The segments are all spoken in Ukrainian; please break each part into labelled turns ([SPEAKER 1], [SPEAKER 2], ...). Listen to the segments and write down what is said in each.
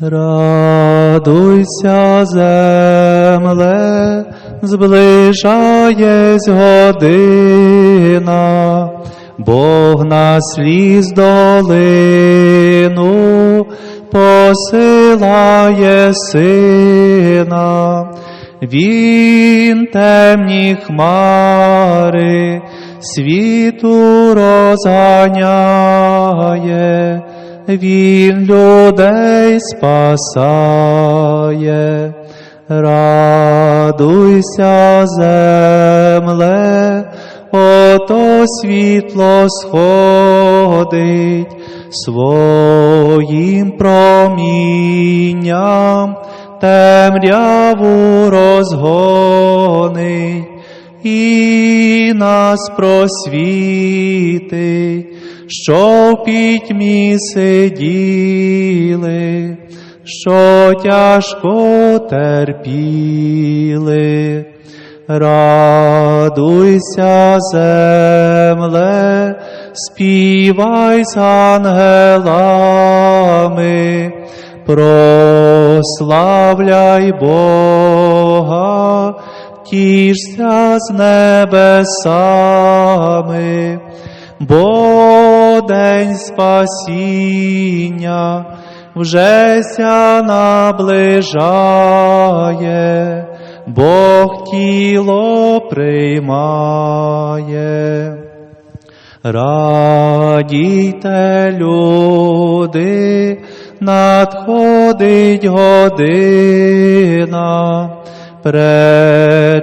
[SPEAKER 1] Радуйся, земле, зближаєсь година, Бог на сліз долину посилає сина, він темні хмари світу розганяє, він людей спасає. Радуйся, земле, ото світло сходить своїм промінням, темряву розгонить нас просвітить, що в пітьмі сиділи, що тяжко терпіли. Радуйся, земле, співай з ангелами, прославляй Бога, тішся з небесами, бо день спасіння вже ся наближає, Бог тіло приймає. Радійте, люди, надходить година,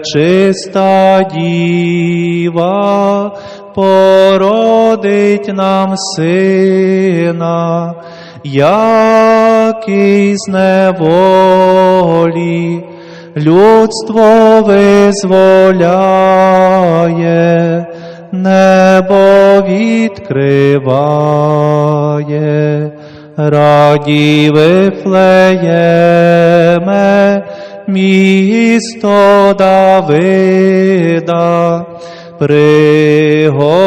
[SPEAKER 1] пречиста діва породить нам сина, який з неволі людство визволяє, небо відкриває, раді Вифлеєме, місто Давида, приготуй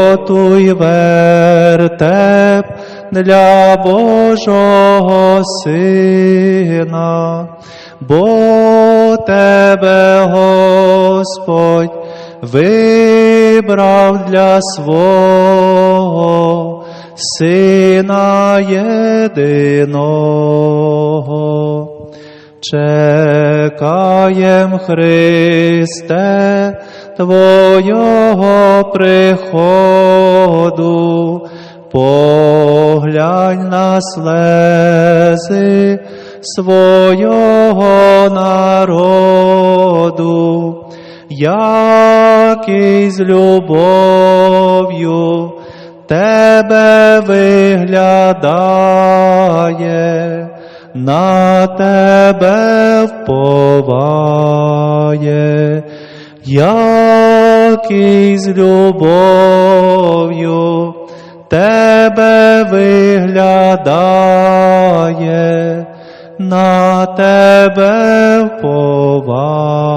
[SPEAKER 1] вертеп для Божого Сина, бо тебе Господь вибрав для свого Сина єдиного. Чекаєм, Христе, Твоєго приходу, поглянь на слези свого народу, який з любов'ю Тебе виглядає, на Тебе вповає, який з любов'ю Тебе виглядає, на Тебе вповає.